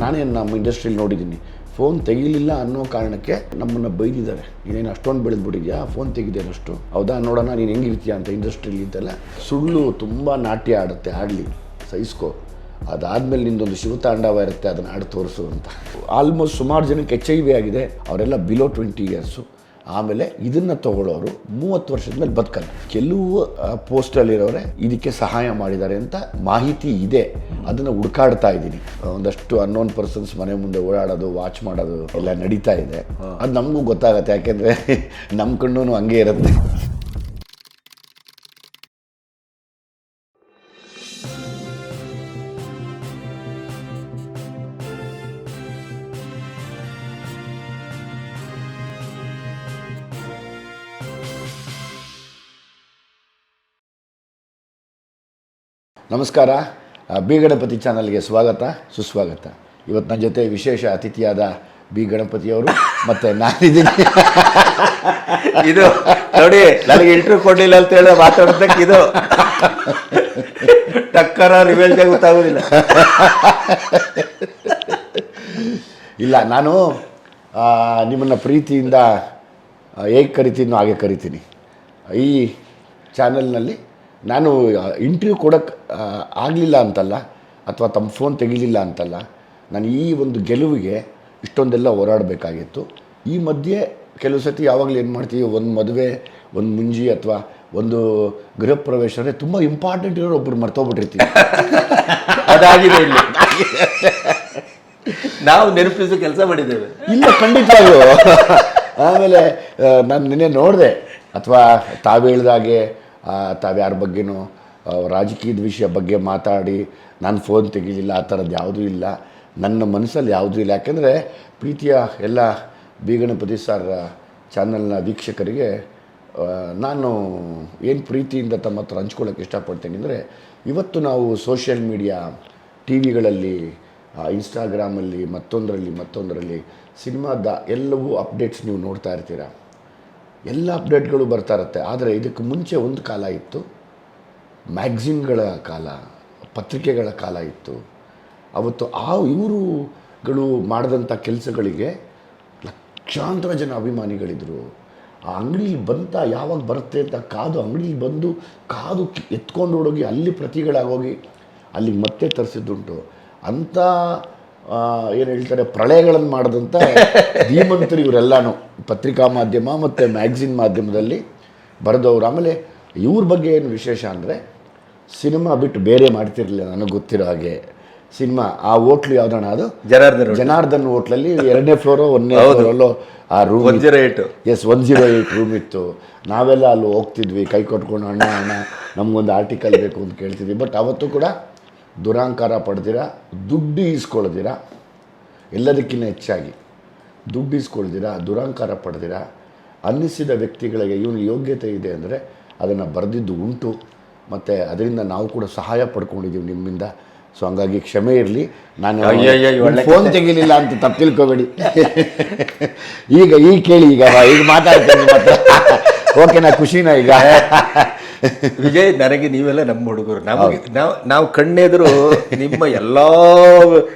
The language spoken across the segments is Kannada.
ನಾನೇ ನಮ್ಮ ಇಂಡಸ್ಟ್ರಿಯಲ್ಲಿ ನೋಡಿದ್ದೀನಿ. ಫೋನ್ ತೆಗಿಲಿಲ್ಲ ಅನ್ನೋ ಕಾರಣಕ್ಕೆ ನಮ್ಮನ್ನು ಬೈದಿದ್ದಾರೆ. ನೀನೇನು ಅಷ್ಟೊಂದು ಬೆಳೆದ್ಬಿಟ್ಟಿದ್ಯಾ? ಫೋನ್ ತೆಗಿದೇನಷ್ಟು ಹೌದಾ? ನೋಡೋಣ, ನೀನು ಹೆಂಗಿರ್ತೀಯ ಅಂತ ಇಂಡಸ್ಟ್ರಿಯಲ್ಲಿ ಅಂತೆಲ್ಲ ಸುಳ್ಳು ತುಂಬ ನಾಟ್ಯ ಆಡುತ್ತೆ ಆಡಲಿ ಸಹಿಸ್ಕೋ ಅದಾದಮೇಲೆ ನಿಂದೊಂದು ಶಿವತಾಂಡವ ಇರುತ್ತೆ, ಅದನ್ನು ಆಡಿ ತೋರಿಸು ಅಂತ. ಆಲ್ಮೋಸ್ಟ್ ಸುಮಾರು ಜನಕ್ಕೆ ಎಚ್ ಐ ವಿ ಆಗಿದೆ. ಅವರೆಲ್ಲ ಬಿಲೋ ಟ್ವೆಂಟಿ ಇಯರ್ಸು ಆಮೇಲೆ ಇದನ್ನು ತಗೊಳ್ಳೋರು ಮೂವತ್ತು ವರ್ಷದ ಮೇಲೆ ಬದುಕಲ್ಲ. ಕೆಲವು ಪೋಸ್ಟಲ್ಲಿರೋರೆ ಇದಕ್ಕೆ ಸಹಾಯ ಮಾಡಿದ್ದಾರೆ ಅಂತ ಮಾಹಿತಿ ಇದೆ. ಅದನ್ನು ಹುಡ್ಕಾಡ್ತಾ ಇದ್ದೀನಿ. ಒಂದಷ್ಟು ಅನ್ನೋನ್ ಪರ್ಸನ್ಸ್ ಮನೆ ಮುಂದೆ ಓಡಾಡೋದು ವಾಚ್ ಮಾಡೋದು ಎಲ್ಲ ನಡೀತಾ ಇದೆ. ಅದು ನಮಗೂ ಗೊತ್ತಾಗತ್ತೆ. ಯಾಕೆಂದರೆ ನಮ್ಮ ಕಣ್ಣು ಹಂಗೆ ಇರುತ್ತೆ. ನಮಸ್ಕಾರ. ಬಿ ಗಣಪತಿ ಚಾನಲ್ಗೆ ಸ್ವಾಗತ ಸುಸ್ವಾಗತ. ಇವತ್ತು ನನ್ನ ಜೊತೆ ವಿಶೇಷ ಅತಿಥಿಯಾದ ಬಿ ಗಣಪತಿಯವರು ಮತ್ತು ನಾನಿದ್ದೀನಿ. ಇದು ನೋಡಿ ನನಗೆ ಇಂಟರ್ವ್ಯೂ ಕೊಡಲಿಲ್ಲ ಅಂತ ಹೇಳಿ ಮಾತಾಡೋದಕ್ಕೆ ಇದು ಟಕ್ಕರ ರಿವೇಲ್ ಗೊತ್ತಾಗೋದಿಲ್ಲ. ಇಲ್ಲ ನಾನು ನಿಮ್ಮನ್ನು ಪ್ರೀತಿಯಿಂದ ಹೇಗೆ ಕರಿತೀನೋ ಹಾಗೆ ಕರಿತೀನಿ. ಈ ಚಾನಲ್ನಲ್ಲಿ ನಾನು ಇಂಟರ್ವ್ಯೂ ಕೊಡೋಕ್ಕೆ ಆಗಲಿಲ್ಲ ಅಂತಲ್ಲ ಅಥವಾ ತಮ್ಮ ಫೋನ್ ತೆಗಿಲಿಲ್ಲ ಅಂತಲ್ಲ ನಾನು ಈ ಒಂದು ಗೆಲುವಿಗೆ ಇಷ್ಟೊಂದೆಲ್ಲ ಹೋರಾಡಬೇಕಾಗಿತ್ತು. ಈ ಮಧ್ಯೆ ಕೆಲವು ಸತಿ ಯಾವಾಗಲೂ ಏನು ಮಾಡ್ತೀವಿ ಒಂದು ಮದುವೆ ಒಂದು ಮುಂಜಿ ಅಥವಾ ಒಂದು ಗೃಹ ಪ್ರವೇಶ ಅಂದರೆ ತುಂಬ ಇಂಪಾರ್ಟೆಂಟ್ ಇರೋರು ಒಬ್ಬರು ಮರ್ತೋಗ್ಬಿಟ್ಟಿರ್ತೀವಿ. ಅದಾಗಿದೆ ಇಲ್ಲಿ. ನಾವು ನೆನಪಿಸೋ ಕೆಲಸ ಮಾಡಿದ್ದೇವೆ. ಇಲ್ಲ ಖಂಡಿತವಾಗ್ಲೂ. ಆಮೇಲೆ ನಾನು ನಿನ್ನೆ ನೋಡಿದೆ ಅಥವಾ ತಾವು ಹೇಳ್ದಾಗೆ ತಾವು ಯಾರ ಬಗ್ಗೆನೂ ರಾಜಕೀಯದ ವಿಷಯ ಬಗ್ಗೆ ಮಾತಾಡಿ, ನಾನು ಫೋನ್ ತೆಗೀಲಿಲ್ಲ, ಆ ಥರದ್ದು ಯಾವುದೂ ಇಲ್ಲ. ನನ್ನ ಮನಸ್ಸಲ್ಲಿ ಯಾವುದೂ ಇಲ್ಲ. ಯಾಕೆಂದರೆ ಪ್ರೀತಿಯ ಎಲ್ಲ ಬೀಗಣಪತಿ ಸರ್ ಚಾನಲ್ನ ವೀಕ್ಷಕರಿಗೆ ನಾನು ಏನು ಪ್ರೀತಿಯಿಂದ ತಮ್ಮ ಹತ್ರ ಹಂಚ್ಕೊಳ್ಳೋಕೆ ಇಷ್ಟಪಡ್ತೇನೆ ಅಂದರೆ, ಇವತ್ತು ನಾವು ಸೋಷಿಯಲ್ ಮೀಡಿಯಾ ಟಿ ವಿಗಳಲ್ಲಿ ಇನ್ಸ್ಟಾಗ್ರಾಮಲ್ಲಿ ಮತ್ತೊಂದರಲ್ಲಿ ಮತ್ತೊಂದರಲ್ಲಿ, ಸಿನಿಮಾದ ಎಲ್ಲವೂ ಅಪ್ಡೇಟ್ಸ್ ನೀವು ನೋಡ್ತಾ ಇರ್ತೀರ. ಎಲ್ಲ ಅಪ್ಡೇಟ್ಗಳು ಬರ್ತಾ ಇರುತ್ತೆ. ಆದರೆ ಇದಕ್ಕೆ ಮುಂಚೆ ಒಂದು ಕಾಲ ಇತ್ತು. ಮ್ಯಾಗ್ಝಿನ್ಗಳ ಕಾಲ, ಪತ್ರಿಕೆಗಳ ಕಾಲ ಇತ್ತು. ಅವತ್ತು ಆ ಇವರುಗಳು ಮಾಡಿದಂಥ ಕೆಲಸಗಳಿಗೆ ಲಕ್ಷಾಂತರ ಜನ ಅಭಿಮಾನಿಗಳಿದ್ದರು ಆ ಅಂಗಡಿಲಿ ಬಂತ ಯಾವಾಗ ಬರುತ್ತೆ ಅಂತ ಕಾದು ಅಂಗಡಿಲಿ ಬಂದು ಕಾದು ಎತ್ಕೊಂಡು ಹೋಗಿ ಅಲ್ಲಿ ಪ್ರತಿಗಳಾಗೋಗಿ ಅಲ್ಲಿಗೆ ಮತ್ತೆ ತರಿಸಿದ್ದುಂಟು. ಅಂಥ ಏನು ಹೇಳ್ತಾರೆ ಪ್ರಳಯಗಳನ್ನು ಮಾಡಿದಂಥ ಧೀಮಂತರು ಇವರೆಲ್ಲನೂ. ಪತ್ರಿಕಾ ಮಾಧ್ಯಮ ಮತ್ತು ಮ್ಯಾಗ್ಝಿನ್ ಮಾಧ್ಯಮದಲ್ಲಿ ಬರೆದವರು. ಆಮೇಲೆ ಇವ್ರ ಬಗ್ಗೆ ಏನು ವಿಶೇಷ ಅಂದರೆ ಸಿನಿಮಾ ಬಿಟ್ಟು ಬೇರೆ ಮಾಡ್ತಿರಲಿಲ್ಲ ನನಗೆ ಗೊತ್ತಿರೋ ಹಾಗೆ. ಸಿನಿಮಾ ಆ ಹೋಟ್ಲು ಯಾವ್ದಣ್ಣ ಅದು? ಜನಾರ್ದನ್. ಜನಾರ್ದನ್ ಹೋಟ್ಲಲ್ಲಿ ಎರಡನೇ ಫ್ಲೋರು ಒಂದನೇ ಫ್ಲೋರಲ್ಲೋ ಆ room one zero eight yes one zero eight room ಇತ್ತು. ನಾವೆಲ್ಲ ಅಲ್ಲಿ ಹೋಗ್ತಿದ್ವಿ. ಕೈ ಕೊಟ್ಕೊಂಡು ಅಣ್ಣ ಅಣ್ಣ ನಮಗೊಂದು ಆರ್ಟಿಕಲ್ ಬೇಕು ಅಂತ ಕೇಳ್ತಿದ್ವಿ. ಬಟ್ ಅವತ್ತು ಕೂಡ ದುರಾಂಕಾರ ಪಡ್ತೀರಾ? ದುಡ್ಡು ಈಸ್ಕೊಳ್ತೀರಾ? ಎಲ್ಲದಕ್ಕಿಂತ ಹೆಚ್ಚಾಗಿ. ದುಡ್ಡು ಈಸ್ಕೊಳ್ತೀರಾ? ದುರಾಂಕಾರ ಪಡ್ತೀರಾ? ಅನ್ನಿಸಿದ ವ್ಯಕ್ತಿಗಳಿಗೆ ಇವನು ಯೋಗ್ಯತೆ ಇದೆ ಅಂದರೆ ಅದನ್ನು ಬರೆದಿದ್ದು ಉಂಟು. ಮತ್ತು ಅದರಿಂದ ನಾವು ಕೂಡ ಸಹಾಯ ಪಡ್ಕೊಂಡಿದ್ದೀವಿ ನಿಮ್ಮಿಂದ. ಸೊ ಹಂಗಾಗಿ ಕ್ಷಮೆ ಇರಲಿ. ನಾನು ಫೋನ್ ತೆಗಿಲಿಲ್ಲ ಅಂತ ತಪ್ಪು ತಿಳ್ಕೊಬೇಡಿ. ಈಗ ಈಗ ಕೇಳಿ ಈಗ ಈಗ ಮಾತಾಡ್ತೀನಿ ಮತ್ತೆ. ಓಕೆನಾ ಖುಷಿನಾ ಈಗ. ವಿಜಯ್ ನನಗೆ ನೀವೆಲ್ಲ ನಮ್ಮ ಹುಡುಗರು. ನಮಗೆ ನಾವು ನಾವು ಕಣ್ಣೆದುರು ನಿಮ್ಮ ಎಲ್ಲ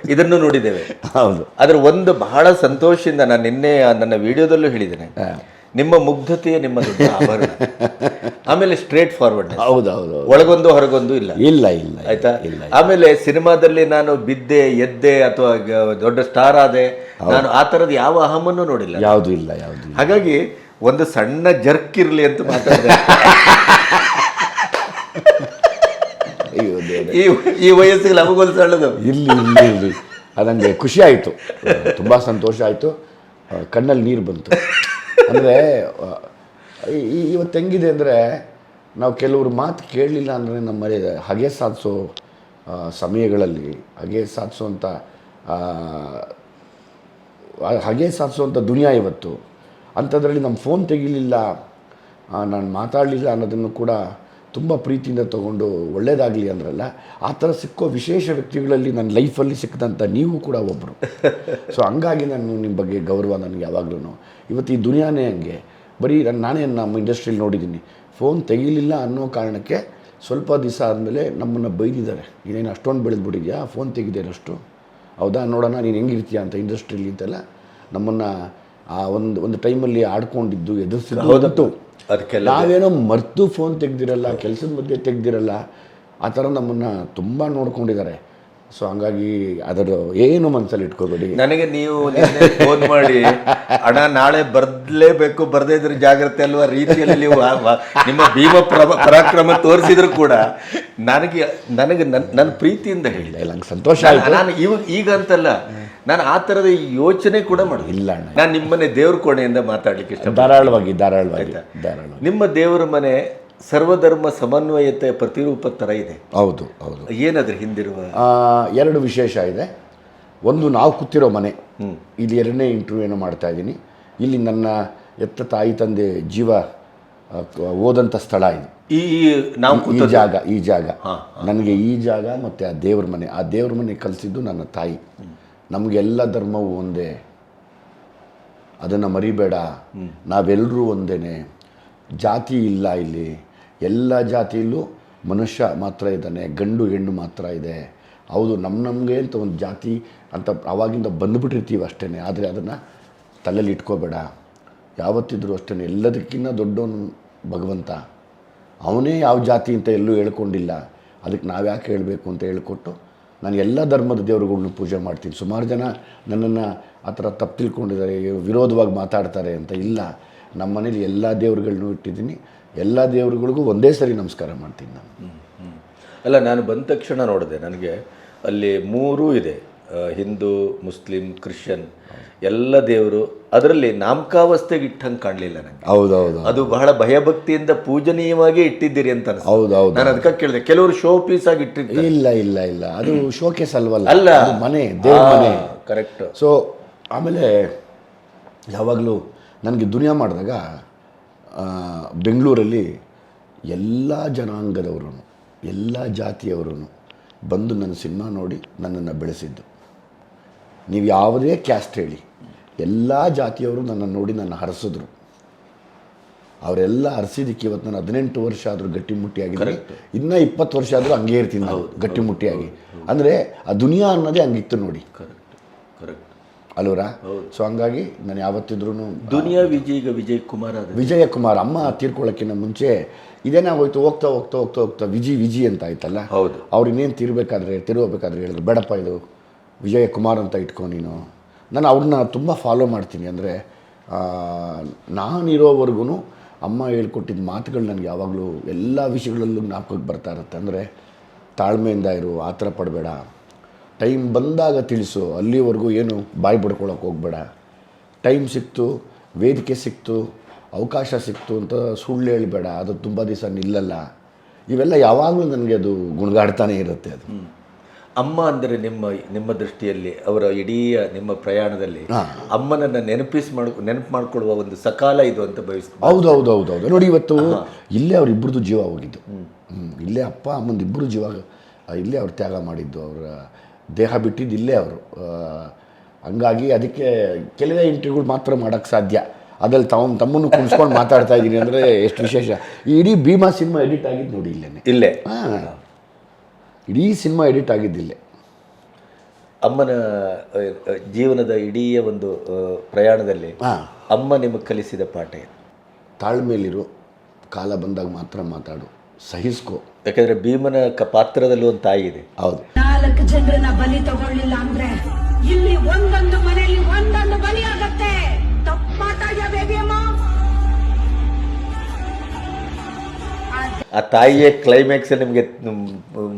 ಇದನ್ನು ನೋಡಿದ್ದೇವೆ. ಹೌದು. ಆದ್ರೆ ಒಂದು ಬಹಳ ಸಂತೋಷದಿಂದ ನಾನು ನಿನ್ನೆ ನನ್ನ ವಿಡಿಯೋದಲ್ಲೂ ಹೇಳಿದ್ದೇನೆ. ನಿಮ್ಮ ಮುಗ್ಧತೆಯೇ ನಿಮ್ಮ ದೊಡ್ಡ ಆಭರಣ. ಆಮೇಲೆ ಸ್ಟ್ರೇಟ್ ಫಾರ್ವರ್ಡ್ ಹೌದು ಹೌದು ಒಳಗೊಂದು ಹೊರಗೊಂದು ಇಲ್ಲ. ಇಲ್ಲ ಇಲ್ಲ ಆಯ್ತಾ? ಇಲ್ಲ ಆಮೇಲೆ ಸಿನಿಮಾದಲ್ಲಿ ನಾನು ಬಿದ್ದೆ ಎದ್ದೆ ಅಥವಾ ದೊಡ್ಡ ಸ್ಟಾರ್ ಆದೆ. ನಾನು ಆ ತರದ ಯಾವ ಅಹಮನ್ನು ನೋಡಿಲ್ಲ. ಯಾವುದು ಇಲ್ಲ ಯಾವುದು ಹಾಗಾಗಿ ಒಂದು ಸಣ್ಣ ಜರ್ಕ್ ಇರ್ಲಿ ಅಂತ ಮಾತಾಡಿದೆ. ಈ ಈ ವಯಸ್ಸಿಗೆ ನಮಗೊಂದು ಸಣ್ಣದು. ಇಲ್ಲಿ ಇಲ್ಲಿ ಇಲ್ಲಿ. ಅದಂಗೆ ಖುಷಿ ಆಯಿತು. ತುಂಬ ಸಂತೋಷ ಆಯಿತು. ಕಣ್ಣಲ್ಲಿ ನೀರು ಬಂತು. ಅಂದರೆ ಇವತ್ತು ಹೆಂಗಿದೆ ಅಂದರೆ ನಾವು ಕೆಲವರು ಮಾತು ಕೇಳಲಿಲ್ಲ ಅಂದರೆ ನಮ್ಮ ಮನೆ ಹಗೆ ಸಾಧಿಸೋ ಸಮಯಗಳಲ್ಲಿ ಹಗೆ ಸಾಧಿಸುವಂಥ ಹಗೆ ಸಾಧಿಸುವಂಥ ದುನಿಯಾ ಇವತ್ತು. ಅಂಥದ್ರಲ್ಲಿ ನಮ್ಮ ಫೋನ್ ತೆಗಿಲಿಲ್ಲ. ನಾನು ಮಾತಾಡಲಿಲ್ಲ ಅನ್ನೋದನ್ನು ಕೂಡ ತುಂಬ ಪ್ರೀತಿಯಿಂದ ತೊಗೊಂಡು ಒಳ್ಳೇದಾಗಲಿ ಅಂದ್ರಲ್ಲ ಆ ಥರ ಸಿಕ್ಕೋ ವಿಶೇಷ ವ್ಯಕ್ತಿಗಳಲ್ಲಿ ನನ್ನ ಲೈಫಲ್ಲಿ ಸಿಕ್ಕಿದಂಥ ನೀವು ಕೂಡ ಒಬ್ಬರು ಸೊ ಹಂಗಾಗಿ ನಾನು ನಿಮ್ಮ ಬಗ್ಗೆ ಗೌರವ ನನಗೆ ಯಾವಾಗಲೂ ಇವತ್ತು ಈ ದುನಿಯಾನೇ ಹಂಗೆ. ಬರೀ ನಾನು ನಾನೇ ನಮ್ಮ ಇಂಡಸ್ಟ್ರಿಲಿ ನೋಡಿದ್ದೀನಿ. ಫೋನ್ ತೆಗೀಲಿಲ್ಲ ಅನ್ನೋ ಕಾರಣಕ್ಕೆ ಸ್ವಲ್ಪ ದಿವಸ ಆದಮೇಲೆ ನಮ್ಮನ್ನು ಬೈದಿದ್ದಾರೆ. ಏನೇನು ಅಷ್ಟೊಂದು ಬೆಳೆದ್ಬಿಟ್ಟಿದ್ಯಾ? ಫೋನ್ ತೆಗಿದೇನಷ್ಟು? ಹೌದಾ? ನೋಡೋಣ ನೀನು ಹೆಂಗಿರ್ತೀಯ ಅಂತ ಇಂಡಸ್ಟ್ರೀಲಿ ಅಂತೆಲ್ಲ ನಮ್ಮನ್ನು ಆ ಒಂದು ಒಂದು ಟೈಮಲ್ಲಿ ಆಡ್ಕೊಂಡಿದ್ದು ಎದುರಿಸಿದ್ದು ಅದಕ್ಕೆಲ್ಲ ನಾವೇನೋ ಮರ್ತು ಫೋನ್ ತೆಗ್ದಿರಲ್ಲ ಕೆಲಸದ ಮಧ್ಯೆ ತೆಗ್ದಿರಲ್ಲ ಆ ಥರ ನಮ್ಮನ್ನು ತುಂಬ ನೋಡ್ಕೊಂಡಿದ್ದಾರೆ. ಸೊ ಹಂಗಾಗಿ ಅದರ ಏನು ಮನಸ್ಸಲ್ಲಿ ಇಟ್ಕೋಬೇಡಿ. ನನಗೆ ನೀವು ಫೋನ್ ಮಾಡಿ ಅಣ್ಣ ನಾಳೆ ಬರ್ಲೇಬೇಕು ಬರ್ದೇ ಇದ್ರೆ ಜಾಗ್ರತೆ ಅಲ್ವಾ? ರೀತಿಯಲ್ಲಿ ನೀವು ನಿಮ್ಮ ಭೀಮ ಪರಾಕ್ರಮ ತೋರಿಸಿದ್ರು ಕೂಡ ನನಗೆ ನನಗೆ ನನ್ನ ನನ್ನ ಪ್ರೀತಿಯಿಂದ ಹೇಳಿದೆ. ಇಲ್ಲ ನಂಗೆ ಸಂತೋಷ ಆಯ್ತು. ನಾನು ಇವಾಗ ಈಗ ಅಂತಲ್ಲ ನಾನು ಆ ಥರದ ಯೋಚನೆ ಕೂಡ ಮಾಡೋದು ಇಲ್ಲ ಅಣ್ಣ. ನಾನು ನಿಮ್ಮನೆ ದೇವ್ರ ಕೋಣೆಯಿಂದ ಮಾತಾಡ್ಲಿಕ್ಕೆ ಇಷ್ಟ ಧಾರಾಳವಾಗಿ ಧಾರಾಳವಾಗಿ ಧಾರಾಳವಾಗಿ. ನಿಮ್ಮ ದೇವರ ಮನೆ ಸರ್ವಧರ್ಮ ಸಮನ್ವಯತೆ ಪ್ರತಿರೂಪ ಥರ ಇದೆ. ಹೌದು ಹೌದು. ಏನದ್ರ ಹಿಂದಿರುವ? ಎರಡು ವಿಶೇಷ ಇದೆ. ಒಂದು ನಾವು ಕೂತಿರೋ ಮನೆ. ಇಲ್ಲಿ ಎರಡನೇ ಇಂಟರ್ವ್ಯೂನ ಮಾಡ್ತಾ ಇದ್ದೀನಿ. ಇಲ್ಲಿ ನನ್ನ ಎತ್ತ ತಾಯಿ ತಂದೆ ಜೀವ ಓದಂಥ ಸ್ಥಳ ಇದು. ಈ ನಾವು ಈ ಜಾಗ ಈ ಜಾಗ. ನನಗೆ ಈ ಜಾಗ ಮತ್ತು ಆ ದೇವ್ರ ಮನೆ. ಆ ದೇವ್ರ ಮನೆ ಕಲಿಸಿದ್ದು ನನ್ನ ತಾಯಿ. ನಮಗೆಲ್ಲ ಧರ್ಮವು ಒಂದೇ. ಅದನ್ನು ಮರಿಬೇಡ. ನಾವೆಲ್ಲರೂ ಒಂದೇ ಜಾತಿ ಇಲ್ಲ ಇಲ್ಲಿ. ಎಲ್ಲ ಜಾತಿಯಲ್ಲೂ ಮನುಷ್ಯ ಮಾತ್ರ ಇದ್ದಾನೆ, ಗಂಡು ಹೆಣ್ಣು ಮಾತ್ರ ಇದೆ. ಹೌದು ನಮ್ಮ ನಮಗೆ ಅಂತ ಒಂದು ಜಾತಿ ಅಂತ ಆವಾಗಿಂದ ಬಂದುಬಿಟ್ಟಿರ್ತೀವಿ ಅಷ್ಟೇ ಆದರೆ ಅದನ್ನು ತಲೆಯಲ್ಲಿ ಇಟ್ಕೋಬೇಡ. ಯಾವತ್ತಿದ್ರೂ ಅಷ್ಟೇ ಎಲ್ಲದಕ್ಕಿಂತ ದೊಡ್ಡವನು ಭಗವಂತ. ಅವನೇ ಯಾವ ಜಾತಿ ಅಂತ ಎಲ್ಲೂ ಹೇಳ್ಕೊಂಡಿಲ್ಲ. ಅದಕ್ಕೆ ನಾವು ಯಾಕೆ ಹೇಳಬೇಕು ಅಂತ ಹೇಳ್ಕೊಟ್ಟು ನಾನು ಎಲ್ಲ ಧರ್ಮದ ದೇವರುಗಳನ್ನ ಪೂಜೆ ಮಾಡ್ತೀನಿ. ಸುಮಾರು ಜನ ನನ್ನನ್ನು ಆ ಥರ ತಪ್ಪು ತಿಳ್ಕೊಂಡಿದ್ದಾರೆ, ವಿರೋಧವಾಗಿ ಮಾತಾಡ್ತಾರೆ ಅಂತ ಇಲ್ಲ. ನಮ್ಮ ಮನೇಲಿ ಎಲ್ಲ ದೇವ್ರುಗಳ್ನೂ ಇಟ್ಟಿದ್ದೀನಿ. ಎಲ್ಲ ದೇವ್ರುಗಳಿಗೂ ಒಂದೇ ಸರಿ ನಮಸ್ಕಾರ ಮಾಡ್ತೀನಿ ನಾನು. ಅಲ್ಲ ನಾನು ಬಂದ ತಕ್ಷಣ ನೋಡಿದೆ ನನಗೆ ಅಲ್ಲಿ ಮೂರೂ ಇದೆ. ಹಿಂದೂ ಮುಸ್ಲಿಂ ಕ್ರಿಶ್ಚಿಯನ್ ಎಲ್ಲ ದೇವರು. ಅದರಲ್ಲಿ ನಾಮಕಾವಸ್ಥೆಗೆ ಇಟ್ಟಂಗೆ ಕಾಣಲಿಲ್ಲ ನನಗೆ ಹೌದೌದು. ಅದು ಬಹಳ ಭಯಭಕ್ತಿಯಿಂದ ಪೂಜನೀಯವಾಗಿ ಇಟ್ಟಿದ್ದೀರಿ ಅಂತ ಹೌದೌದು. ಹೌದು ಹೌದು ನಾನು ಅದಕ್ಕೆ ಕೇಳಿದೆ ಕೆಲವರು ಶೋ ಪೀಸ್ ಆಗಿ ಇಟ್ಟಿರ್ತಾರೆ. ಇಲ್ಲ ಇಲ್ಲ ಇಲ್ಲ. ಅದು ಶೋಕೇಸ್ ಅಲ್ವಲ್ಲ? ಅಲ್ಲ. ಮನೆ ದೇವ್ರ ಮನೆ. ಕರೆಕ್ಟ್ ಸೊ ಆಮೇಲೆ ಯಾವಾಗಲೂ ನನಗೆ ದುನಿಯಾ ಮಾಡಿದಾಗ ಬೆಂಗಳೂರಲ್ಲಿ ಎಲ್ಲ ಜನಾಂಗದವರು ಎಲ್ಲ ಜಾತಿಯವರು ಬಂದು ನನ್ನ ಸಿನಿಮಾ ನೋಡಿ ನನ್ನನ್ನು ಬೆಳೆಸಿದ್ದು. ನೀವು ಯಾವುದೇ ಕ್ಯಾಸ್ಟ್ ಹೇಳಿ ಎಲ್ಲ ಜಾತಿಯವರು ನನ್ನನ್ನು ನೋಡಿ ನನ್ನ ಹರಸಿದ್ರು. ಅವರೆಲ್ಲ ಹರಿಸಿದಕ್ಕೆ ಇವತ್ತು ನಾನು ಹದಿನೆಂಟು ವರ್ಷ ಆದರೂ ಗಟ್ಟಿಮುಟ್ಟಿಯಾಗಿದ್ದರೆ ಇನ್ನೂ ಇಪ್ಪತ್ತು ವರ್ಷ ಆದರೂ ಹಂಗೆ ಇರ್ತೀನಿ ನಾವು ಗಟ್ಟಿಮುಟ್ಟಿಯಾಗಿ ಅಂದರೆ ಆ ದುನಿಯಾ ಅನ್ನೋದೇ ಹಂಗಿತ್ತು ನೋಡಿ. ಅಲ್ವರಾ ಸೊ ಹಂಗಾಗಿ ನಾನು ಯಾವತ್ತಿದ್ರೂ ದುನಿಯಾ ವಿಜಯ್ ಈಗ ವಿಜಯ್ ಕುಮಾರ್ ವಿಜಯ ಕುಮಾರ್ ಅಮ್ಮ ತೀರ್ಕೊಳ್ಳೋಕ್ಕಿಂತ ಮುಂಚೆ ಇದೇನಾಗೋಯ್ತು ಹೋಗ್ತಾ ಹೋಗ್ತಾ ಹೋಗ್ತಾ ಹೋಗ್ತಾ ವಿಜಿ ವಿಜಿ ಅಂತ ಆಯ್ತಲ್ಲ? ಹೌದು. ಅವ್ರು ಇನ್ನೇನು ತಿರ್ಬೇಕಾದ್ರೆ ತಿರುಗಬೇಕಾದ್ರೆ ಹೇಳಿದ್ರು ಬೇಡಪ್ಪ ಇದು ವಿಜಯ ಕುಮಾರ್ ಅಂತ ಇಟ್ಕೊ ನೀನು. ನಾನು ಅವ್ರನ್ನ ತುಂಬ ಫಾಲೋ ಮಾಡ್ತೀನಿ ಅಂದರೆ ನಾನಿರೋವರೆಗೂ ಅಮ್ಮ ಹೇಳ್ಕೊಟ್ಟಿದ್ದ ಮಾತುಗಳು ನನಗೆ ಯಾವಾಗಲೂ ಎಲ್ಲ ವಿಷಯಗಳಲ್ಲೂ ಜ್ಞಾಪಕಕ್ಕೆ ಬರ್ತಾ ಇರುತ್ತೆ. ಅಂದರೆ ತಾಳ್ಮೆಯಿಂದ ಇರು ಆ ಥರ ಪಡಬೇಡ. ಟೈಮ್ ಬಂದಾಗ ತಿಳಿಸು ಅಲ್ಲಿವರೆಗೂ ಏನು ಬಾಯಿ ಬಿಡ್ಕೊಳಕ್ಕೆ ಹೋಗಬೇಡ. ಟೈಮ್ ಸಿಕ್ತು ವೇದಿಕೆ ಸಿಕ್ತು ಅವಕಾಶ ಸಿಕ್ತು ಅಂತ ಸುಳ್ಳು ಹೇಳಬೇಡ ಅದು ತುಂಬ ದಿವಸ ನಿಲ್ಲಲ್ಲ. ಇವೆಲ್ಲ ಯಾವಾಗಲೂ ನನಗೆ ಅದು ಗುಣಗಾಡ್ತಾನೆ ಇರುತ್ತೆ ಅದು. ಅಮ್ಮ ಅಂದರೆ ನಿಮ್ಮ ನಿಮ್ಮ ದೃಷ್ಟಿಯಲ್ಲಿ ಅವರ ಇಡೀ ನಿಮ್ಮ ಪ್ರಯಾಣದಲ್ಲಿ ಅಮ್ಮನನ್ನು ನೆನಪಿಸ್ ಮಾಡ್ ನೆನಪು ಮಾಡಿಕೊಳ್ಳುವ ಒಂದು ಸಕಾಲ ಇದು ಅಂತ ಭಾವಿಸ್ತೀನಿ ಹೌದು ಹೌದು ಹೌದು ಹೌದು. ನೋಡಿ ಇವತ್ತು ಇಲ್ಲೇ ಅವ್ರ ಇಬ್ಬರದು ಜೀವ ಹೋಗಿದ್ದು. ಇಲ್ಲೇ ಅಪ್ಪ ಅಮ್ಮಂದು ಇಬ್ಬರು ಜೀವ ಇಲ್ಲೇ ಅವ್ರು ತ್ಯಾಗ ಮಾಡಿದ್ದು ಅವರ ದೇಹ ಬಿಟ್ಟಿದ್ದು ಇಲ್ಲೇ ಅವರು. ಹಂಗಾಗಿ ಅದಕ್ಕೆ ಕೆಲವೇ ಇಂಟರ್ವ್ಯೂಗಳು ಮಾತ್ರ ಮಾಡೋಕ್ಕೆ ಸಾಧ್ಯ. ಅದ್ರಲ್ಲಿ ತಮ್ಮ ತಮ್ಮನ್ನು ಕುಣಿಸ್ಕೊಂಡು ಮಾತಾಡ್ತಾ ಇದ್ದೀನಿ ಅಂದರೆ ಎಷ್ಟು ವಿಶೇಷ. ಈ ಇಡೀ ಭೀಮಾ ಸಿನಿಮಾ ಎಡಿಟ್ ಆಗಿದ್ದು ನೋಡಿ ಇಲ್ಲೇ ಇಲ್ಲೇ. ಹಾಂ ಇಡೀ ಸಿನಿಮಾ ಎಡಿಟ್ ಆಗಿದ್ದಿಲ್ಲೇ ಅಮ್ಮನ ಜೀವನದ ಇಡೀ ಒಂದು ಪ್ರಯಾಣದಲ್ಲಿ ಹಾಂ ಅಮ್ಮ ನಿಮಗೆ ಕಲಿಸಿದ ಪಾಠ ಏನು? ತಾಳ್ಮೇಲಿರು ಕಾಲ ಬಂದಾಗ ಮಾತ್ರ ಮಾತಾಡು. ಸಹಿಸ್ಕೋ. ಯಾಕಂದರೆ ಭೀಮನ ಕ ಪಾತ್ರದಲ್ಲೂ ಒಂದು ತಾಯಿ ಇದೆ. ಹೌದು. ನಾಲ್ಕು ಜನರನ್ನ ಬಲಿ ತಗೊಳ್ಳಿಲ್ಲ ಅಂದ್ರೆ ಇಲ್ಲಿ ಒಂದೊಂದು ಮನೆಯಲ್ಲಿ ಒಂದೊಂದು ಬಲಿ ಆಗತ್ತೆ. ತಪ್ಪು ಮಾತಾಡ್ಯಾ ಬೇಬಿ ಅಮ್ಮ? ಆ ತಾಯಿಯ ಕ್ಲೈಮ್ಯಾಕ್ಸ್ ನಿಮಗೆ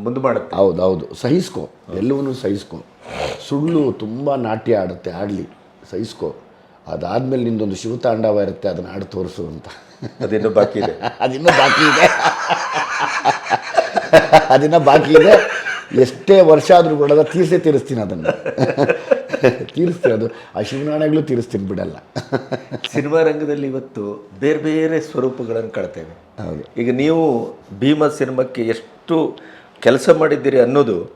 ಮುಂದೆ ಮಾಡುತ್ತೆ. ಹೌದು ಹೌದು. ಸಹಿಸ್ಕೊ. ಎಲ್ಲವನ್ನೂ ಸಹಿಸ್ಕೊ. ಸುಳ್ಳು ತುಂಬ ನಾಟ್ಯ ಆಡುತ್ತೆ ಆಡಲಿ ಸಹಿಸ್ಕೊ. ಅದಾದಮೇಲೆ ನಿಂದೊಂದು ಶಿವತಾಂಡವ ಇರುತ್ತೆ ಅದನ್ನು ಆಡಿ ತೋರಿಸು ಅಂತ. ಅದಿನ್ನೂ ಬಾಕಿ ಇದೆ. ಅದಿನ್ನೂ ಬಾಕಿ ಇದೆ. ಅದಿನ್ನ ಬಾಕಿ ಇದೆ. ಎಷ್ಟೇ ವರ್ಷ ಆದರೂ ಬಿಡೋದ ತೀರ್ಸೇ ತೀರಿಸ್ತೀನಿ ಅದನ್ನು. ತೀರಿಸ್ತೀನಿ ಅದು. ಆ ಶಿವನಾಣೆಗಳು ತೀರಿಸ್ತೀನಿ ಬಿಡಲ್ಲ. ಸಿನಿಮಾ ರಂಗದಲ್ಲಿ ಇವತ್ತು ಬೇರೆ ಬೇರೆ ಸ್ವರೂಪಗಳನ್ನು ಕಳ್ತೇವೆ ಹೌದು. ಈಗ ನೀವು ಭೀಮ ಸಿನಿಮಾಕ್ಕೆ ಎಷ್ಟು ಕೆಲಸ ಮಾಡಿದ್ದೀರಿ ಅನ್ನೋದು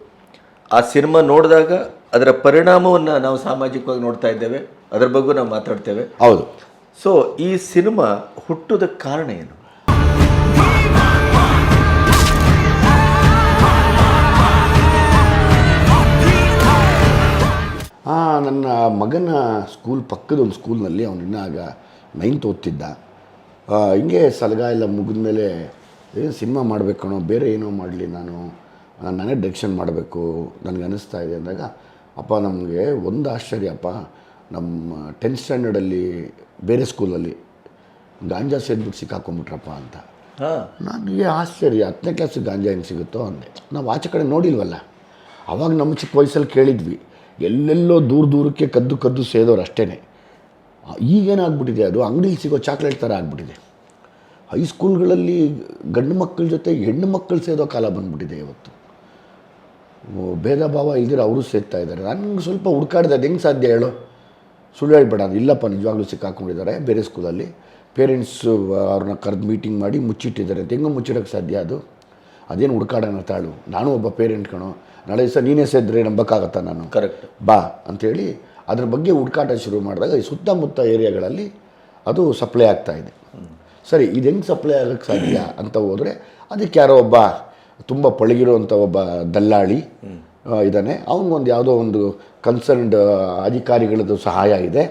ಆ ಸಿನಿಮಾ ನೋಡಿದಾಗ ಅದರ ಪರಿಣಾಮವನ್ನು ನಾವು ಸಾಮಾಜಿಕವಾಗಿ ನೋಡ್ತಾ ಇದ್ದೇವೆ. ಅದರ ಬಗ್ಗೆ ನಾವು ಮಾತಾಡ್ತೇವೆ. ಹೌದು. ಸೊ ಈ ಸಿನಿಮಾ ಹುಟ್ಟುದ ಕಾರಣ ಏನು? ನನ್ನ ಮಗನ ಸ್ಕೂಲ್ ಪಕ್ಕದ ಒಂದು ಸ್ಕೂಲ್ನಲ್ಲಿ ಅವನು ಇನ್ನೂ ಆಗ ನೈನ್ತ್ ಓದ್ತಿದ್ದ. ಹಿಂಗೆ ಸಲಗ ಎಲ್ಲ ಮುಗಿದ್ಮೇಲೆ ಏನು ಸಿನಿಮಾ ಮಾಡಬೇಕು ಕಣೋ ಬೇರೆ ಏನೋ ಮಾಡಲಿ ನಾನು. ನನಗೆ ನಾನೇ ಡೈರೆಕ್ಷನ್ ಮಾಡಬೇಕು ನನಗೆ ಅನ್ನಿಸ್ತಾ ಇದೆ ಅಂದಾಗ ಅಪ್ಪ ನಮಗೆ ಒಂದು ಆಶ್ಚರ್ಯ ಅಪ್ಪ. ನಮ್ಮ ಟೆಂತ್ ಸ್ಟ್ಯಾಂಡರ್ಡಲ್ಲಿ ಬೇರೆ ಸ್ಕೂಲಲ್ಲಿ ಗಾಂಜಾ ಸೇದ್ಬಿಟ್ಟು ಸಿಕ್ಕಾಕೊಂಬಿಟ್ರಪ್ಪ ಅಂತ. ನನಗೆ ಆಶ್ಚರ್ಯ ಹತ್ತನೇ ಕ್ಲಾಸಿಗೆ ಗಾಂಜಾ ಹೆಂಗೆ ಸಿಗುತ್ತೋ? ಅಂದೆ. ನಾವು ಆಚೆ ಕಡೆ ನೋಡಿಲ್ವಲ್ಲ. ಅವಾಗ ನಮ್ಮ ಚಿಕ್ಕ ವಯಸ್ಸಲ್ಲಿ ಕೇಳಿದ್ವಿ. ಎಲ್ಲೆಲ್ಲೋ ದೂರ ದೂರಕ್ಕೆ ಕದ್ದು ಕದ್ದು ಸೇದೋರು ಅಷ್ಟೇ ಈಗೇನಾಗ್ಬಿಟ್ಟಿದೆ ಅದು? ಅಂಗಡಿಲಿ ಸಿಗೋ ಚಾಕ್ಲೇಟ್ ಥರ ಆಗ್ಬಿಟ್ಟಿದೆ. ಹೈಸ್ಕೂಲ್ಗಳಲ್ಲಿ ಗಂಡು ಮಕ್ಕಳ ಜೊತೆ ಹೆಣ್ಣು ಮಕ್ಕಳು ಸೇದೋ ಕಾಲ ಬಂದ್ಬಿಟ್ಟಿದೆ ಇವತ್ತು. ಭೇದ ಭಾವ ಇಲ್ದಿರೋ ಅವರು ಸೇರ್ತಾ ಇದ್ದಾರೆ. ನನಗೆ ಸ್ವಲ್ಪ ಹುಡ್ಕಾಡ್ದೆ ಅದು ಹೆಂಗೆ ಸಾಧ್ಯ ಹೇಳು? ಸುಳ್ಳು ಹೇಳ್ಬೇಡ ಇಲ್ಲಪ್ಪ, ನಿಜವಾಗ್ಲೂ ಸಿಕ್ಕಾಕೊಂಡಿದ್ದಾರೆ ಬೇರೆ ಸ್ಕೂಲಲ್ಲಿ. ಪೇರೆಂಟ್ಸು ಅವ್ರನ್ನ ಕರೆದು ಮೀಟಿಂಗ್ ಮಾಡಿ ಮುಚ್ಚಿಟ್ಟಿದ್ದಾರೆ. ಅದು ಹೆಂಗೆ ಮುಚ್ಚಿಡೋಕ್ಕೆ ಸಾಧ್ಯ ಅದು? ಅದೇನು ಹುಡ್ಕಾಡೋಣ ತಾಳು? ನಾನು ಒಬ್ಬ ಪೇರೆಂಟ್ ಕಣೋ. ನಾಳೆ ದಿವಸ ನೀನೇ ಸೇದ್ರೆ ನಂಬಕ್ಕಾಗತ್ತಾ ನಾನು? ಕರೆಕ್ಟ್ ಬಾ ಅಂಥೇಳಿ ಅದ್ರ ಬಗ್ಗೆ ಹುಡುಕಾಟ ಶುರು ಮಾಡಿದಾಗ ಈ ಸುತ್ತಮುತ್ತ ಏರಿಯಾಗಳಲ್ಲಿ ಅದು ಸಪ್ಲೈ ಆಗ್ತಾ ಇದೆ. ಸರಿ ಇದು ಹೆಂಗೆ ಸಪ್ಲೈ ಆಗೋಕ್ಕೆ ಸಾಧ್ಯ ಅಂತ ಹೋದರೆ ಅದಕ್ಕೆ ಯಾರೋ ಒಬ್ಬ ತುಂಬ ಪಳಗಿರುವಂಥ ಒಬ್ಬ ದಲ್ಲಾಳಿ ಇದ್ದಾನೆ ಅವನಿಗೊಂದು ಯಾವುದೋ ಒಂದು ಕನ್ಸರ್ನ್ಡ್ ಅಧಿಕಾರಿಗಳದ್ದು ಸಹಾಯ ಇದೆ.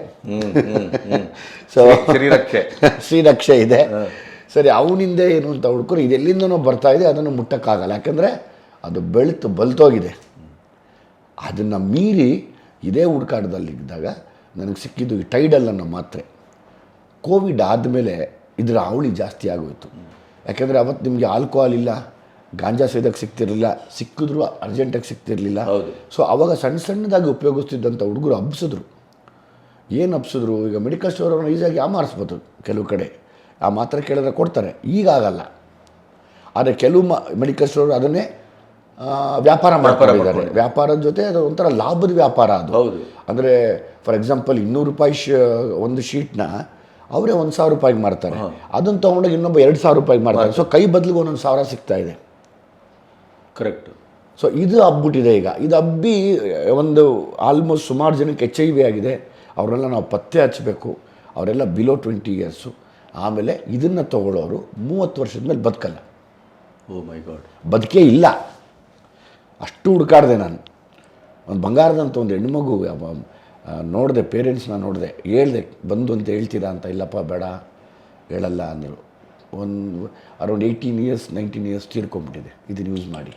ಸೊ ಶ್ರೀರಕ್ಷೆ. ಶ್ರೀರಕ್ಷೆ ಇದೆ. ಸರಿ ಅವನಿಂದ ಏನು ಅಂತ ಹುಡ್ಕೊರು ಇದೆಲ್ಲಿಂದನೋ ಬರ್ತಾ ಇದೆ ಅದನ್ನು ಮುಟ್ಟಕ್ಕಾಗಲ್ಲ. ಯಾಕಂದರೆ ಅದು ಬೆಳೆತು ಬಲ್ತೋಗಿದೆ ಅದನ್ನು ಮೀರಿ ಇದೇ ಹುಡುಕಾಟದಲ್ಲಿದ್ದಾಗ ನನಗೆ ಸಿಕ್ಕಿದ್ದು ಈ ಟೈಡಲ್ ಅನ್ನೋ ಮಾತ್ರೆ. ಕೋವಿಡ್ ಆದಮೇಲೆ ಇದರ ಅವಳಿ ಜಾಸ್ತಿ ಆಗೋಯಿತು. ಯಾಕೆಂದರೆ ಅವತ್ತು ನಿಮಗೆ ಆಲ್ಕೋಹಾಲ್ ಇಲ್ಲ ಗಾಂಜಾ ಸೇದಕ್ಕೆ ಸಿಗ್ತಿರಲಿಲ್ಲ ಸಿಕ್ಕಿದ್ರು ಅರ್ಜೆಂಟಾಗಿ ಸಿಗ್ತಿರಲಿಲ್ಲ. ಸೊ ಅವಾಗ ಸಣ್ಣ ಸಣ್ಣದಾಗಿ ಉಪಯೋಗಿಸ್ತಿದ್ದಂಥ ಹುಡುಗರು ಹಬ್ಸಿದ್ರು. ಏನು ಹಬ್ಸಿದ್ರು? ಈಗ ಮೆಡಿಕಲ್ ಸ್ಟೋರ್ ಅವ್ರನ್ನ ಈಸಿಯಾಗಿ ಯಾಮಾರಿಸ್ಬೋದು ಕೆಲವು ಕಡೆ? ಆ ಮಾತ್ರೆ ಕೇಳಿದ್ರೆ ಕೊಡ್ತಾರೆ. ಈಗ ಆಗಲ್ಲ. ಆದರೆ ಕೆಲವು ಮ ಮೆಡಿಕಲ್ ಸ್ಟೋರ್ ಅದನ್ನೇ ವ್ಯಾಪಾರ ಮಾಡ್ಕೊಂಡಿದ್ದಾರೆ. ವ್ಯಾಪಾರದ ಜೊತೆ ಅದು ಒಂಥರ ಲಾಭದ ವ್ಯಾಪಾರ ಅದು. ಹೌದು. ಅಂದರೆ ಫಾರ್ ಎಕ್ಸಾಂಪಲ್ ಇನ್ನೂರು ರೂಪಾಯಿ ಶ ಒಂದು ಶೀಟ್ನ ಅವರೇ ಒಂದು ಸಾವಿರ ರೂಪಾಯಿಗೆ ಮಾಡ್ತಾರೆ ಅದನ್ನು ತೊಗೊಂಡೋಗಿ ಇನ್ನೊಬ್ಬ ಎರಡು ಸಾವಿರ ರೂಪಾಯಿಗೆ ಮಾಡ್ತಾರೆ ಸೊ ಕೈ ಬದಲಿಗೆ ಒಂದೊಂದು ಸಾವಿರ ಸಿಗ್ತಾ ಇದೆ. ಕರೆಕ್ಟ್ ಸೊ ಇದು ಹಬ್ಬಿಟ್ಟಿದೆ ಈಗ. ಇದು ಹಬ್ಬಿ ಒಂದು ಆಲ್ಮೋಸ್ಟ್ ಸುಮಾರು ಜನಕ್ಕೆ ಎಚ್ ಐ ವಿ ಆಗಿದೆ. ಅವರೆಲ್ಲ ನಾವು ಪತ್ತೆ ಹಚ್ಚಬೇಕು. ಅವರೆಲ್ಲ ಬಿಲೋ ಟ್ವೆಂಟಿ ಇಯರ್ಸು ಆಮೇಲೆ ಇದನ್ನು ತಗೊಳ್ಳೋರು ಮೂವತ್ತು ವರ್ಷದ ಮೇಲೆ ಬದುಕಲ್ಲ. ಓ ಮೈ ಗಾಡ್ ಬದುಕೇ ಇಲ್ಲ. ಅಷ್ಟು ಹುಡುಕಾಡಿದೆ ನಾನು. ಒಂದು ಬಂಗಾರದಂತ ಒಂದು ಹೆಣ್ಮಗು ನೋಡಿದೆ, ಪೇರೆಂಟ್ಸ್ನ ನೋಡಿದೆ, ಹೇಳ್ದೆ, ಬಂದು ಅಂತ ಹೇಳ್ತೀರಾ ಅಂತ, ಇಲ್ಲಪ್ಪ, ಬೇಡ, ಹೇಳಲ್ಲ ಅಂದರು. ಒಂದು around eighteen years, nineteen years ತೀರ್ಕೊಂಬಿಟ್ಟಿದೆ ಇದನ್ನು ಯೂಸ್ ಮಾಡಿ.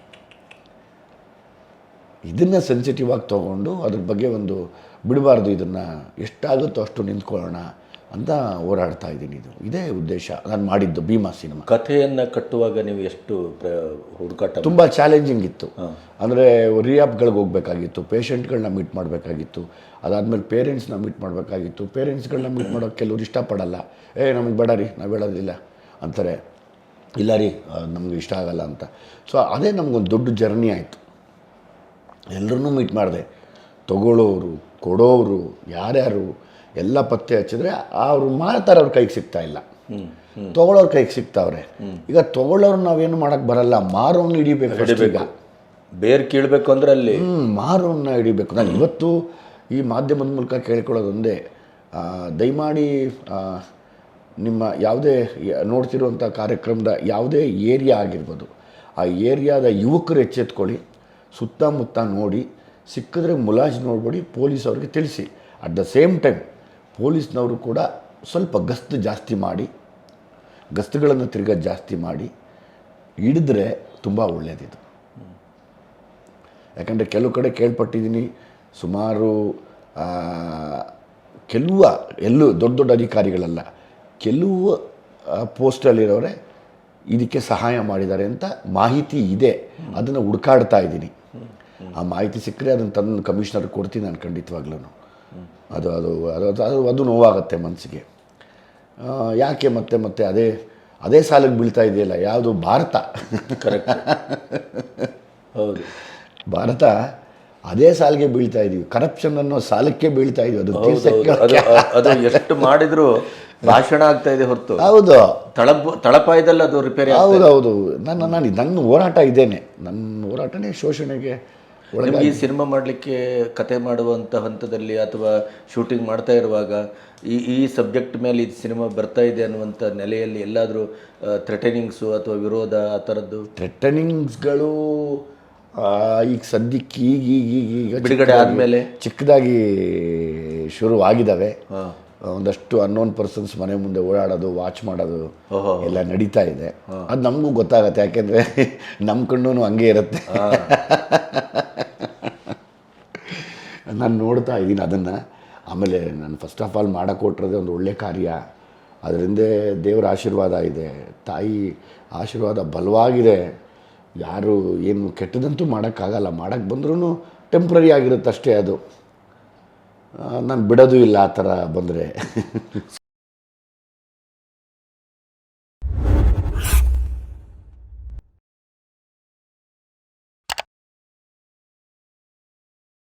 ಇದನ್ನು ಸೆನ್ಸಿಟಿವ್ ಆಗಿ ತೊಗೊಂಡು ಅದ್ರ ಬಗ್ಗೆ ಒಂದು ಬಿಡಬಾರ್ದು, ಇದನ್ನು ಎಷ್ಟಾಗುತ್ತೋ ಅಷ್ಟು ನಿಂತ್ಕೊಳ್ಳೋಣ. ಅಂತ ಓಡಾಡ್ತಾ ಇದ್ದೀನಿ ಇದು. ಇದೇ ಉದ್ದೇಶ. ನಾನು ಮಾಡಿದ್ದು ಭೀಮಾ ಸಿನಿಮಾ. ಕಥೆಯನ್ನು ಕಟ್ಟುವಾಗ ನೀವು ಎಷ್ಟು ಹುಡುಕಾಟ ತುಂಬ ಚಾಲೆಂಜಿಂಗ್ ಇತ್ತು. ಅಂದರೆ ರಿಯಾಬ್ಗಳಿಗೆ ಹೋಗಬೇಕಾಗಿತ್ತು ಪೇಷಂಟ್ಗಳನ್ನ ಮೀಟ್ ಮಾಡಬೇಕಾಗಿತ್ತು ಅದಾದಮೇಲೆ ಪೇರೆಂಟ್ಸ್ನ ಮೀಟ್ ಮಾಡಬೇಕಾಗಿತ್ತು. ಪೇರೆಂಟ್ಸ್ಗಳನ್ನ ಮೀಟ್ ಮಾಡೋಕ್ಕೆ ಕೆಲವ್ರು ಇಷ್ಟಪಡಲ್ಲ. ಏ ನಮಗೆ ಬೇಡ ರೀ ನಾವು ಹೇಳೋದಿಲ್ಲ. ಅಂತಾರೆ. ಇಲ್ಲ ರೀ ನಮ್ಗೆ ಇಷ್ಟ ಆಗಲ್ಲ ಅಂತ. ಸೊ ಅದೇ ನಮಗೊಂದು ದೊಡ್ಡ ಜರ್ನಿ ಆಯಿತು. ಎಲ್ಲರನ್ನೂ ಮೀಟ್ ಮಾಡಿದೆ. ತಗೊಳ್ಳೋರು ಕೊಡೋರು ಯಾರ್ಯಾರು ಎಲ್ಲ ಪತ್ತೆ ಹಚ್ಚಿದ್ರೆ ಅವರು ಮಾರ್ತಾರೆ ಅವ್ರ ಕೈಗೆ ಸಿಗ್ತಾ ಇಲ್ಲ. ತಗೊಳ್ಳೋರ್ ಕೈಗೆ ಸಿಗ್ತಾವ್ರೆ. ಈಗ ತಗೊಳ್ಳೋರು ನಾವೇನು ಮಾಡಕ್ಕೆ ಬರಲ್ಲ ಮಾರೋನ್ನ ಹಿಡಿಬೇಕು ಈಗ. ಬೇರ್ ಕೀಳ್ಬೇಕು ಅಂದ್ರೆ ಅಲ್ಲಿ. ಮಾರೋನ್ನ ಹಿಡಿಬೇಕು. ನಾನು ಇವತ್ತು ಈ ಮಾಧ್ಯಮದ ಮೂಲಕ ಕೇಳ್ಕೊಳ್ಳೋದು ಒಂದೇ ಆ, ದಯಮಾಡಿ ನಿಮ್ಮ ಯಾವುದೇ ನೋಡ್ತಿರುವಂಥ ಕಾರ್ಯಕ್ರಮದ ಯಾವುದೇ ಏರಿಯಾ ಆಗಿರ್ಬೋದು ಆ ಏರಿಯಾದ ಯುವಕರು ಎಚ್ಚೆತ್ಕೊಳ್ಳಿ ಸುತ್ತಮುತ್ತ ನೋಡಿ ಸಿಕ್ಕಿದ್ರೆ ಮುಲಾಜ್ ನೋಡ್ಬೇಡಿ ಪೊಲೀಸ್ ಅವ್ರಿಗೆ ತಿಳಿಸಿ. ಅಟ್ ದ ಸೇಮ್ ಟೈಮ್ ಪೊಲೀಸ್ನವರು ಕೂಡ ಸ್ವಲ್ಪ ಗಸ್ತು ಜಾಸ್ತಿ ಮಾಡಿ ಗಸ್ತುಗಳನ್ನು ತಿರ್ಗ ಜಾಸ್ತಿ ಮಾಡಿ ಹಿಡಿದ್ರೆ ತುಂಬ ಒಳ್ಳೆಯದಿದು ಯಾಕಂದರೆ ಕೆಲವು ಕಡೆ ಕೇಳ್ಪಟ್ಟಿದ್ದೀನಿ ಸುಮಾರು ಕೆಲವು ಎಲ್ಲೂ ದೊಡ್ಡ ದೊಡ್ಡ ಅಧಿಕಾರಿಗಳಲ್ಲ ಕೆಲವು ಪೋಸ್ಟಲ್ಲಿರೋರೆ ಇದಕ್ಕೆ ಸಹಾಯ ಮಾಡಿದ್ದಾರೆ ಅಂತ ಮಾಹಿತಿ ಇದೆ. ಅದನ್ನು ಹುಡುಕಾಡ್ತಾ ಇದ್ದೀನಿ. ಆ ಮಾಹಿತಿ ಸಿಕ್ಕರೆ ಅದನ್ನು ತಂದು ಕಮಿಷನರ್ ಕೊಡ್ತೀನಿ ನಾನು ಖಂಡಿತವಾಗ್ಲೂ ಅದು ಅದು ಅದು ಅದು ಅದು ನೋವಾಗುತ್ತೆ ಮನಸ್ಸಿಗೆ ಆ, ಯಾಕೆ ಮತ್ತೆ ಮತ್ತೆ ಅದೇ ಅದೇ ಸಾಲಿಗೆ ಬೀಳ್ತಾ ಇದೆಯಲ್ಲ ಯಾವುದು ಭಾರತ. ಕರೆಕ್ಟ್ ಹೌದು. ಭಾರತ ಅದೇ ಸಾಲಿಗೆ ಬೀಳ್ತಾ ಇದೀವಿ. ಕರಪ್ಷನ್ ಅನ್ನೋ ಸಾಲಕ್ಕೆ ಬೀಳ್ತಾ ಇದೀವಿ. ಅದು ಅದು ಎಷ್ಟು ಮಾಡಿದ್ರು ಭಾಷಣ ಆಗ್ತಾ ಇದೆ ಹೊರತು. ಹೌದು. ತಳಪ ತಳಪಾಯದಲ್ಲಿ ಅದು ರಿಪೇರಿ ಹೌದು ಹೌದು ನನ್ನ ನಾನು ನನ್ನ ಹೋರಾಟ ಇದ್ದೇನೆ ನನ್ನ ಹೋರಾಟನೇ ಶೋಷಣೆಗೆ ನಿಮ್ಗೆ ಈ ಸಿನಿಮಾ ಮಾಡಲಿಕ್ಕೆ ಕತೆ ಮಾಡುವಂಥ ಹಂತದಲ್ಲಿ ಅಥವಾ ಶೂಟಿಂಗ್ ಮಾಡ್ತಾ ಇರುವಾಗ ಈ ಈ ಸಬ್ಜೆಕ್ಟ್ ಮೇಲೆ ಇದು ಸಿನಿಮಾ ಬರ್ತಾ ಇದೆ ಅನ್ನುವಂಥ ನೆಲೆಯಲ್ಲಿ ಎಲ್ಲಾದರೂ ಥ್ರೆಟನಿಂಗ್ಸು ಅಥವಾ ವಿರೋಧ ಆ ಥರದ್ದು ಥ್ರೆಟನಿಂಗ್ಸ್ಗಳು ಈಗ ಸದ್ಯಕ್ಕೆ ಈಗ ಈಗ ಈಗ ಈಗ ಬಿಡುಗಡೆ ಆದಮೇಲೆ? ಆದ್ಮೇಲೆ? ಚಿಕ್ಕದಾಗಿ ಶುರು ಆಗಿದ್ದಾವೆ ಒಂದಷ್ಟು ಅನ್ನೋನ್ ಪರ್ಸನ್ಸ್ ಮನೆ ಮುಂದೆ ಓಡಾಡೋದು ವಾಚ್ ಮಾಡೋದು ಎಲ್ಲ ನಡೀತಾ ಇದೆ. ಅದು ನಮಗೂ ಗೊತ್ತಾಗತ್ತೆ ಯಾಕೆಂದ್ರೆ ನಮ್ಮ ಕಣ್ಣು ಹಂಗೆ ಇರುತ್ತೆ. ನಾನು ನೋಡ್ತಾ ಇದ್ದೀನಿ ಅದನ್ನು. ಆಮೇಲೆ ನಾನು ಫಸ್ಟ್ ಆಫ್ ಆಲ್ ಮಾಡೋಕೆ ಕೊಟ್ಟಿರೋದೇ ಒಂದು ಒಳ್ಳೆ ಕಾರ್ಯ. ಅದರಿಂದ ದೇವರ ಆಶೀರ್ವಾದ ಇದೆ. ತಾಯಿ ಆಶೀರ್ವಾದ ಬಲವಾಗಿದೆ. ಯಾರು ಏನು ಕೆಟ್ಟದಂತೂ ಮಾಡೋಕ್ಕಾಗಲ್ಲ. ಮಾಡೋಕ್ಕೆ ಬಂದ್ರೂ ಟೆಂಪ್ರರಿ ಆಗಿರುತ್ತೆ ಅಷ್ಟೇ ಅದು. ನಾನು ಬಿಡೋದು ಇಲ್ಲ ಆ ಥರ ಬಂದರೆ.